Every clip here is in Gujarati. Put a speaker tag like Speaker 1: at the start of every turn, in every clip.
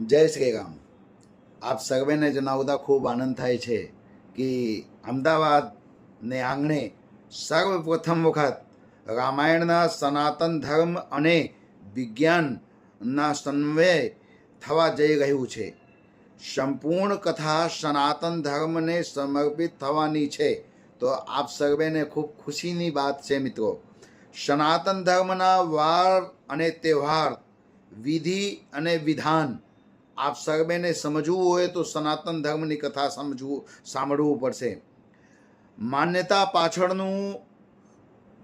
Speaker 1: જય શ્રી રામ. આપ સર્વેને જણાવતા ખૂબ આનંદ થાય છે કે અમદાવાદને આંગણે સર્વપ્રથમ વખત રામાયણના સનાતન ધર્મ અને વિજ્ઞાનના સન્વય થવા જઈ રહ્યું છે. સંપૂર્ણ કથા સનાતન ધર્મને સમર્પિત થવાની છે. તો આપ સર્વેને ખૂબ ખુશીની વાત છે મિત્રો. સનાતન ધર્મના વાર અને તહેવાર, વિધિ અને વિધાન આપ સર્વેને સમજવું હોય તો સનાતન ધર્મની કથા સમજવું, સાંભળવું પડશે. માન્યતા પાછળનું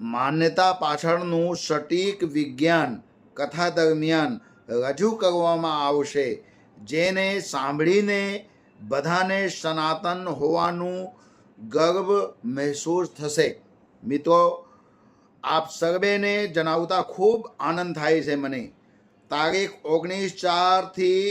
Speaker 1: માન્યતા પાછળનું સટીક વિજ્ઞાન કથા દરમિયાન રજૂ કરવામાં આવશે, જેને સાંભળીને બધાને સનાતન હોવાનું ગર્વ મહેસૂસ થશે. મિત્રો, આપ સર્વેને જણાવતા ખૂબ આનંદ થાય છે મને. તારીખ ઓગણીસ ચારથી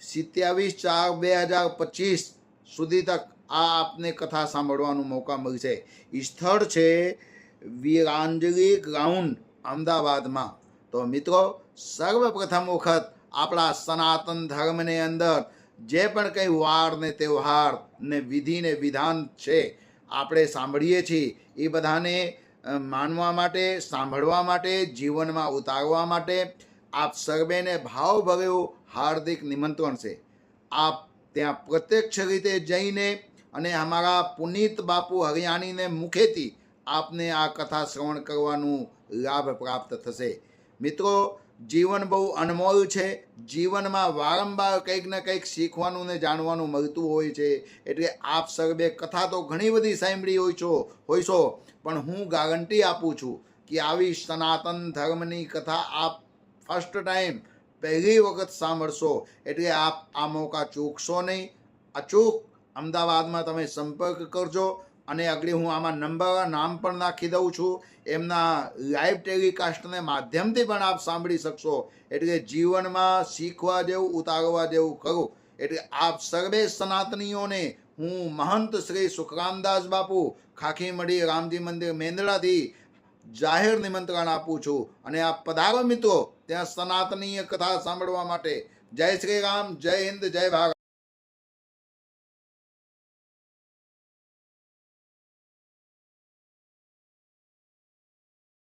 Speaker 1: સિત્યાવીસ ચાર બે હજાર પચીસ સુધી તક આ આપને કથા સાંભળવાનો મોકા મળશે સ્થળ છે વીરાંજલી ગ્રાઉન્ડ અમદાવાદમાં. તો મિત્રો, સર્વપ્રથમ વખત આપણા સનાતન ધર્મની અંદર જે પણ કંઈ વાર ને તહેવાર ને વિધિ ને વિધાન છે, આપણે સાંભળીએ છીએ. એ બધાને માનવા માટે, સાંભળવા માટે, જીવનમાં ઉતારવા માટે આપ સર્વેને ભાવભર્યું હાર્દિક નિમંત્રણ છે. આપ ત્યાં પ્રત્યક્ષ રીતે જઈને અને અમારા પુનીત બાપુ હરિયાણીને મુખેથી આપને આ કથા શ્રવણ કરવાનું લાભ પ્રાપ્ત થશે. મિત્રો, જીવન બહુ અનમોલ છે. જીવનમાં વારંવાર કંઈક ને કંઈક શીખવાનું ને જાણવાનું મળતું હોય છે. એટલે આપ સર્વે કથા તો ઘણી બધી સાંભળી હોય છો હોય છો, પણ હું ગારંટી આપું છું કે આવી સનાતન ધર્મની કથા આપ ફર્સ્ટ ટાઈમ પહેલી વખત સાંભળશો એટલે આપ આ મોકા ચૂકશો નહીં. અચૂક અમદાવાદમાં તમે સંપર્ક કરજો અને આગળ હું આમાં નંબર નામ પણ નાખી દઉં છું. એમના લાઈવ ટેલિકાસ્ટને માધ્યમથી પણ આપ સાંભળી શકશો. એટલે જીવનમાં શીખવા જેવું, ઉતારવા જેવું ખરું એટલે આપ સર્વે સનાતનીઓને હું મહંત શ્રી સુખરામદાસ બાપુ ખાખીમડી રામજી મંદિર મેંદડાથી જાહેર નિમંત્રણ આપું છું. અને આ પધારો મિત્રો ત્યાં સનાતનીય કથા સાંભળવા માટે. જય શ્રી રામ જય હિન્દ જય ભારત.